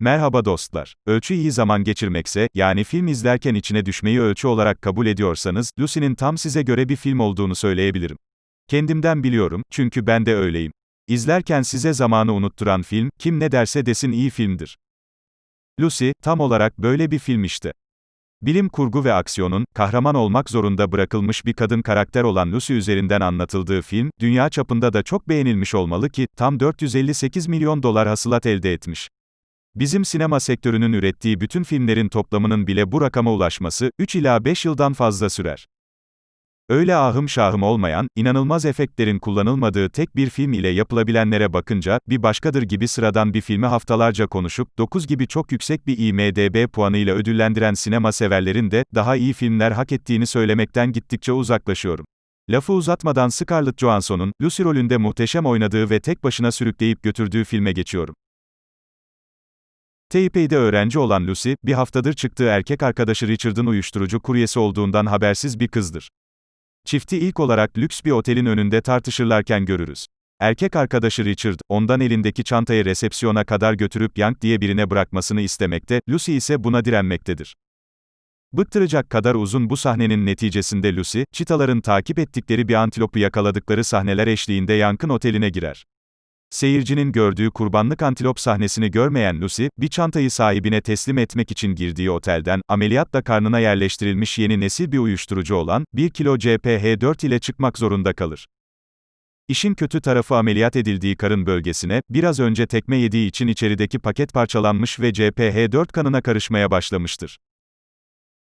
Merhaba dostlar. Ölçü iyi zaman geçirmekse, yani film izlerken içine düşmeyi ölçü olarak kabul ediyorsanız, Lucy'nin tam size göre bir film olduğunu söyleyebilirim. Kendimden biliyorum, çünkü ben de öyleyim. İzlerken size zamanı unutturan film, kim ne derse desin iyi filmdir. Lucy, tam olarak böyle bir film işte. Bilim kurgu ve aksiyonun, kahraman olmak zorunda bırakılmış bir kadın karakter olan Lucy üzerinden anlatıldığı film, dünya çapında da çok beğenilmiş olmalı ki, tam 458 milyon dolar hasılat elde etmiş. Bizim sinema sektörünün ürettiği bütün filmlerin toplamının bile bu rakama ulaşması, 3 ila 5 yıldan fazla sürer. Öyle ahım şahım olmayan, inanılmaz efektlerin kullanılmadığı tek bir film ile yapılabilenlere bakınca, bir başkadır gibi sıradan bir filmi haftalarca konuşup, 9 gibi çok yüksek bir IMDB puanıyla ödüllendiren sinema severlerin de, daha iyi filmler hak ettiğini söylemekten gittikçe uzaklaşıyorum. Lafı uzatmadan Scarlett Johansson'un, Lucy rolünde muhteşem oynadığı ve tek başına sürükleyip götürdüğü filme geçiyorum. Taipei'de öğrenci olan Lucy, bir haftadır çıktığı erkek arkadaşı Richard'ın uyuşturucu kuryesi olduğundan habersiz bir kızdır. Çifti ilk olarak lüks bir otelin önünde tartışırlarken görürüz. Erkek arkadaşı Richard, ondan elindeki çantayı resepsiyona kadar götürüp Young diye birine bırakmasını istemekte, Lucy ise buna direnmektedir. Bıktıracak kadar uzun bu sahnenin neticesinde Lucy, çitaların takip ettikleri bir antilopu yakaladıkları sahneler eşliğinde Young'ın oteline girer. Seyircinin gördüğü kurbanlık antilop sahnesini görmeyen Lucy, bir çantayı sahibine teslim etmek için girdiği otelden, ameliyatla karnına yerleştirilmiş yeni nesil bir uyuşturucu olan, 1 kilo CPH4 ile çıkmak zorunda kalır. İşin kötü tarafı ameliyat edildiği karın bölgesine, biraz önce tekme yediği için içerideki paket parçalanmış ve CPH4 kanına karışmaya başlamıştır.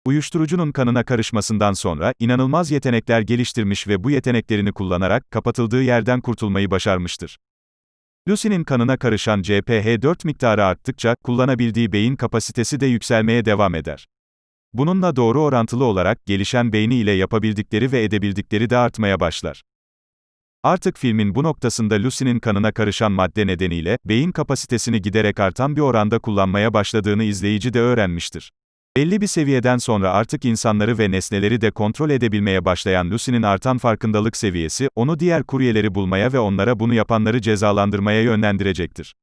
Uyuşturucunun kanına karışmasından sonra, inanılmaz yetenekler geliştirmiş ve bu yeteneklerini kullanarak, kapatıldığı yerden kurtulmayı başarmıştır. Lucy'nin kanına karışan CPH4 miktarı arttıkça, kullanabildiği beyin kapasitesi de yükselmeye devam eder. Bununla doğru orantılı olarak, gelişen beyni ile yapabildikleri ve edebildikleri de artmaya başlar. Artık filmin bu noktasında Lucy'nin kanına karışan madde nedeniyle, beyin kapasitesini giderek artan bir oranda kullanmaya başladığını izleyici de öğrenmiştir. Belli bir seviyeden sonra artık insanları ve nesneleri de kontrol edebilmeye başlayan Lucy'nin artan farkındalık seviyesi, onu diğer kuryeleri bulmaya ve onlara bunu yapanları cezalandırmaya yönlendirecektir.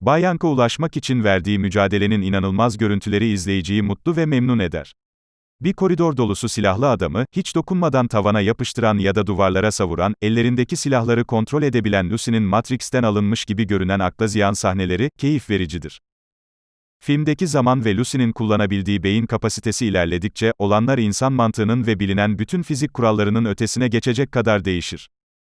Bayank'a ulaşmak için verdiği mücadelenin inanılmaz görüntüleri izleyiciyi mutlu ve memnun eder. Bir koridor dolusu silahlı adamı, hiç dokunmadan tavana yapıştıran ya da duvarlara savuran, ellerindeki silahları kontrol edebilen Lucy'nin Matrix'ten alınmış gibi görünen akla ziyan sahneleri, keyif vericidir. Filmdeki zaman ve Lucy'nin kullanabildiği beyin kapasitesi ilerledikçe, olanlar insan mantığının ve bilinen bütün fizik kurallarının ötesine geçecek kadar değişir.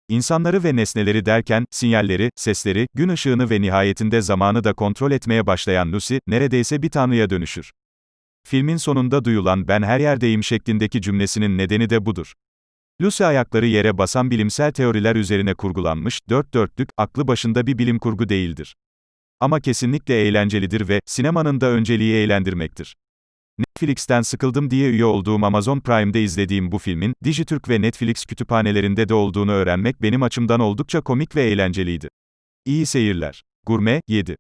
İnsanları ve nesneleri derken, sinyalleri, sesleri, gün ışığını ve nihayetinde zamanı da kontrol etmeye başlayan Lucy, neredeyse bir tanrıya dönüşür. Filmin sonunda duyulan ben her yerdeyim şeklindeki cümlesinin nedeni de budur. Lucy ayakları yere basan bilimsel teoriler üzerine kurgulanmış, dört dörtlük, aklı başında bir bilim kurgu değildir. Ama kesinlikle eğlencelidir ve, sinemanın da önceliği eğlendirmektir. Netflix'ten sıkıldım diye üye olduğum Amazon Prime'de izlediğim bu filmin, Dijitürk ve Netflix kütüphanelerinde de olduğunu öğrenmek benim açımdan oldukça komik ve eğlenceliydi. İyi seyirler. Gurme, 7.